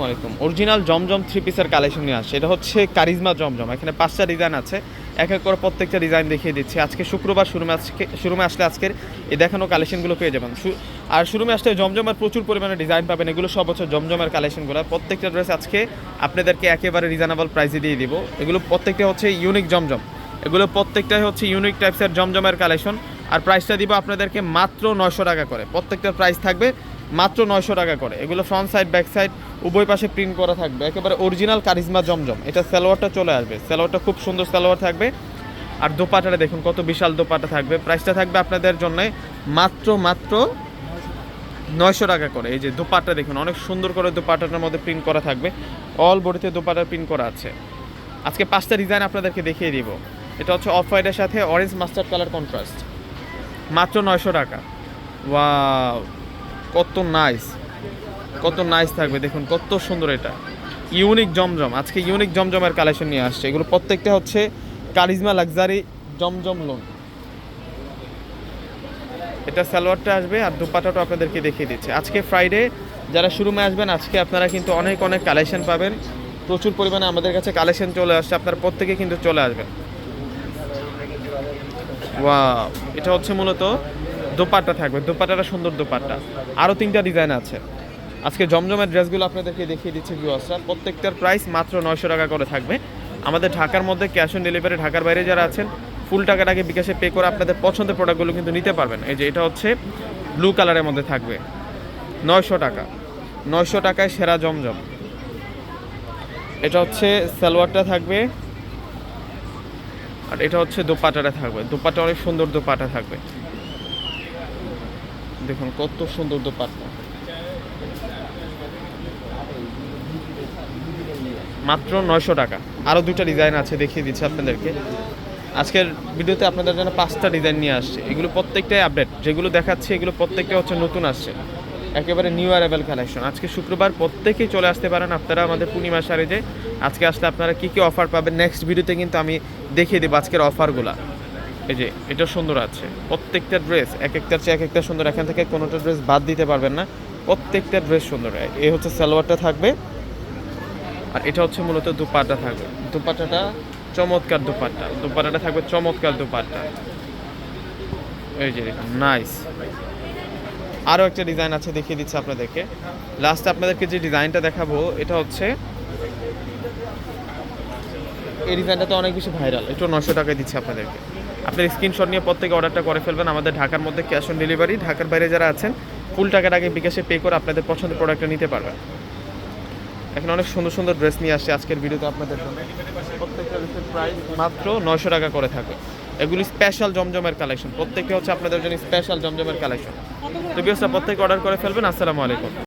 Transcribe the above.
আসসালামু আলাইকুম। অরিজিনাল জমজম থ্রি পিসের কালেকশন নিয়ে আসছে। এটা হচ্ছে কারিজমা জমজম। এখানে পাঁচটা ডিজাইন আছে। এক এক করে প্রত্যেকটা ডিজাইন দেখিয়ে দিচ্ছি। আজকে শুক্রবার শুরুমে আজকে শুরুমে আসলে আজকের এই দেখানো কালেকশনগুলো পেয়ে যাবেন। আর শুরুমে আসলে জমজমের প্রচুর পরিমাণে ডিজাইন পাবেন। এগুলো সব হচ্ছে জমজমের কালেকশনগুলো প্রত্যেকটা ড্রেস আজকে আপনাদেরকে একেবারে রিজনেবল প্রাইসে দিয়ে দিব। এগুলো প্রত্যেকটা হচ্ছে ইউনিক জমজম। এগুলো প্রত্যেকটাই হচ্ছে ইউনিক টাইপসের জমজমের কালেকশন আর প্রাইসটা দিব আপনাদেরকে মাত্র নয়শো টাকা করে। প্রত্যেকটার প্রাইস থাকবে মাত্র নয়শো টাকা করে। এগুলো ফ্রন্ট সাইড ব্যাক সাইড উভয় পাশে প্রিন্ট করা থাকবে। একেবারে অরিজিনাল কারিজমা জমজম। এটা সালোয়ারটা চলে আসবে। সালোয়ারটা খুব সুন্দর সালোয়ার থাকবে। আর দোপাটাটা দেখুন, কত বিশাল দোপাটা থাকবে। প্রাইসটা থাকবে আপনাদের জন্য মাত্র মাত্র নয়শো টাকা করে। এই যে দোপাট্টা দেখুন, অনেক সুন্দর করে দোপাটাটার মধ্যে প্রিন্ট করা থাকবে। অল বডিতে দোপাটার প্রিন্ট করা আছে। আজকে পাঁচটা ডিজাইন আপনাদেরকে দেখিয়ে দিব। এটা হচ্ছে অফ হোয়াইটের সাথে অরেঞ্জ মাস্টার্ড কালার কন্ট্রাস্ট মাত্র নয়শো টাকা। ওয়াও কত নাইস কত নাইস থাকবে, দেখুন কত সুন্দর এটা। ইউনিক জমজম, আজকে ইউনিক জমজমের কালেকশন নিয়ে আসছে। এগুলো প্রত্যেকটা হচ্ছে কারিজমা লাক্সারি জমজম লোন এটা সালোয়ারটা আসবে আর দুপাটাটা আপনাদেরকে দেখিয়ে দিচ্ছে। আজকে ফ্রাইডে যারা শুরুমে আসবেন, আজকে আপনারা কিন্তু অনেক অনেক কালেকশন পাবেন। প্রচুর পরিমাণে আমাদের কাছে কালেকশন চলে আসছে, আপনারা প্রত্যেকে কিন্তু চলে আসবেন। ওয়াও এটা হচ্ছে মূলত দোপাট্টা থাকবে, দোপাট্টাটা সুন্দর দোপাট্টা। আরও তিনটা ডিজাইন আছে। আজকে জমজমের ড্রেসগুলো আপনাদেরকে দেখিয়ে দিচ্ছে ভিউয়ার্সরা প্রত্যেকটার প্রাইস মাত্র নয়শো টাকা করে থাকবে। আমাদের ঢাকার মধ্যে ক্যাশ অন ডেলিভারি ঢাকার বাইরে যারা আছেন ফুল টাকাটাকে বিকাশে পে করে আপনাদের পছন্দের প্রোডাক্টগুলো কিন্তু নিতে পারবেন। এই যে এটা হচ্ছে ব্লু কালারের মধ্যে থাকবে। নয়শো টাকা। নয়শো টাকায় সেরা জমজম। এটা হচ্ছে সালোয়ারটা থাকবে। আর এটা হচ্ছে দোপাটাটা থাকবে। দোপাটা অনেক সুন্দর দোপাটা থাকবে। দেখুন, কত সুন্দর দোপাট্টা মাত্র নয়শো টাকা। আরও দুটো ডিজাইন আছে, দেখিয়ে দিচ্ছি আপনাদেরকে। আজকের ভিডিওতে আপনাদের জন্য পাঁচটা ডিজাইন নিয়ে আসছে। এগুলো প্রত্যেকটাই আপডেট যেগুলো দেখাচ্ছে, এগুলো প্রত্যেকটা হচ্ছে নতুন আসছে। একেবারে নিউ অ্যারাইভেল কালেকশন আজকে শুক্রবার প্রত্যেকেই চলে আসতে পারেন আপনারা আমাদের পূর্ণিমা শাড়িতে। আজকে আসলে আপনারা কী কী অফার পাবেন? নেক্সট ভিডিওতে কিন্তু আমি দেখিয়ে দেবো আজকের অফারগুলা এই যে এটা সুন্দর আছে। প্রত্যেকটা ড্রেস এক একটার চেয়ে এক একটা সুন্দর, এখান থেকে কোনোটা ড্রেস বাদ দিতে পারবেন না। প্রত্যেকটা ড্রেস সুন্দর। এই হচ্ছে সালোয়ারটা থাকবে। আর এটা হচ্ছে মূলত দুপাটা থাকবে। দুপাটাটা চমৎকার দুপাট্টা। দুপাটাটা থাকবে চমৎকার দুপাট্টা। এই যে নাইস আরও একটা ডিজাইন আছে, দেখিয়ে দিচ্ছি আপনাদেরকে। লাস্ট আপনাদেরকে যে ডিজাইনটা দেখাবো, এটা হচ্ছে এই ডিজাইনটা তো অনেক বেশি ভাইরাল একটু নশো টাকায় দিচ্ছি আপনাদেরকে। আপনার স্ক্রিনশট নিয়ে প্রত্যেকে অর্ডারটা করে ফেলবেন। আমাদের ঢাকার মধ্যে ক্যাশ অন ডেলিভারি ঢাকার বাইরে যারা আছেন ফুল টাকার আগে বিকাশে পে করে আপনাদের পছন্দের প্রোডাক্টটা নিতে পারবেন। এখন অনেক সুন্দর সুন্দর ড্রেস নিয়ে আসছে আজকের ভিডিওতে আপনাদের জন্য। প্রত্যেকটা ড্রেসের প্রাইস মাত্র নয়শো টাকা করে থাকে এগুলি স্পেশাল জমজমের কালেকশন প্রত্যেকটা হচ্ছে আপনাদের জন্য স্পেশাল জমজমের কালেকশন তো বিয়সটা প্রত্যেকে অর্ডার করে ফেলবেন। আসসালামু আলাইকুম।